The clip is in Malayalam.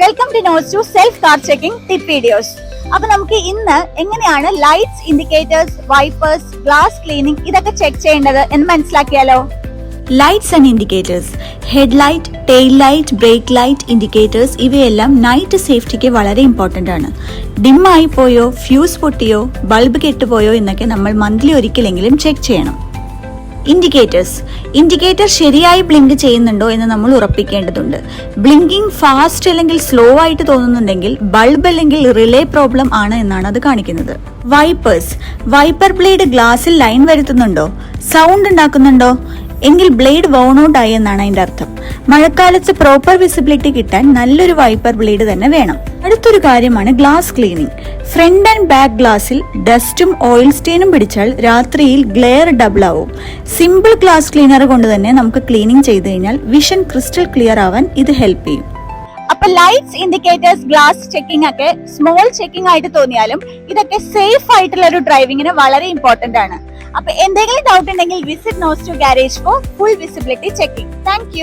Welcome to nose to self car checking tip videos അപ്പൊ നമുക്ക് ഇന്ന് എങ്ങനെയാണ് lights indicators wipers glass cleaning ഇതൊക്കെ ചെക്ക് ചെയ്യേണ്ടത് എന്ന് മനസ്സിലാക്കിയാലോ? Lights and indicators head light tail light brake light indicators ഇവയെല്ലാം നൈറ്റ് സേഫ്റ്റിക്ക് വളരെ ഇമ്പോർട്ടന്റ് ആണ്. ഡിമ്മായി പോയോ ഫ്യൂസ് പൊട്ടിയോ ബൾബ് കെട്ടുപോയോ എന്നൊക്കെ നമ്മൾ മന്ത്ലി ഒരിക്കലെങ്കിലും ചെക്ക് ചെയ്യണം. ഇൻഡിക്കേറ്റേഴ്സ് ഇൻഡിക്കേറ്റർ ശരിയായി ബ്ലിങ്ക് ചെയ്യുന്നുണ്ടോ എന്ന് നമ്മൾ ഉറപ്പിക്കേണ്ടതുണ്ട്. ബ്ലിങ്കിങ് ഫാസ്റ്റ് അല്ലെങ്കിൽ സ്ലോ ആയിട്ട് തോന്നുന്നുണ്ടെങ്കിൽ ബൾബ് അല്ലെങ്കിൽ റിലേ പ്രോബ്ലം ആണ് എന്നാണ് അത് കാണിക്കുന്നത്. വൈപ്പേഴ്സ് വൈപ്പർ ബ്ലേഡ് ഗ്ലാസിൽ ലൈൻ വരുത്തുന്നുണ്ടോ? സൗണ്ട് ഉണ്ടാക്കുന്നുണ്ടോ? എങ്കിൽ ബ്ലേഡ് വോൺ ഔട്ട് ആയി എന്നാണ് അതിന്റെ അർത്ഥം. മഴക്കാലത്ത് പ്രോപ്പർ വിസിബിലിറ്റി കിട്ടാൻ നല്ലൊരു വൈപ്പർ ബ്ലേഡ് തന്നെ വേണം. അടുത്തൊരു കാര്യമാണ് glass cleaning front and back ഗ്ലാസ്സിൽ ഡസ്റ്റും ഓയിൽ സ്റ്റെയിനും പിടിച്ചാൽ രാത്രിയിൽ ഗ്ലെയർ ഡബിൾ ആവും. സിമ്പിൾ ഗ്ലാസ് ക്ലീനർ കൊണ്ട് തന്നെ നമുക്ക് ക്ലീനിങ് ചെയ്ത് കഴിഞ്ഞാൽ വിഷൻ ക്രിസ്റ്റൽ ക്ലിയർ ആവാൻ ഇത് ഹെൽപ്പ് ചെയ്യും. അപ്പൊ ലൈറ്റ്സ് ഇൻഡിക്കേറ്റേഴ്സ് ഗ്ലാസ് ചെക്കിംഗ് ഒക്കെ സ്മോൾ ചെക്കിംഗ് ആയിട്ട് തോന്നിയാലും ഇതൊക്കെ സേഫ് ആയിട്ടുള്ള ഒരു ഡ്രൈവിംഗിന് വളരെ ഇമ്പോർട്ടന്റ് ആണ്. അപ്പൊ എന്തെങ്കിലും ഡൗട്ട് ഉണ്ടെങ്കിൽ visit nose to garage for full visibility checking thank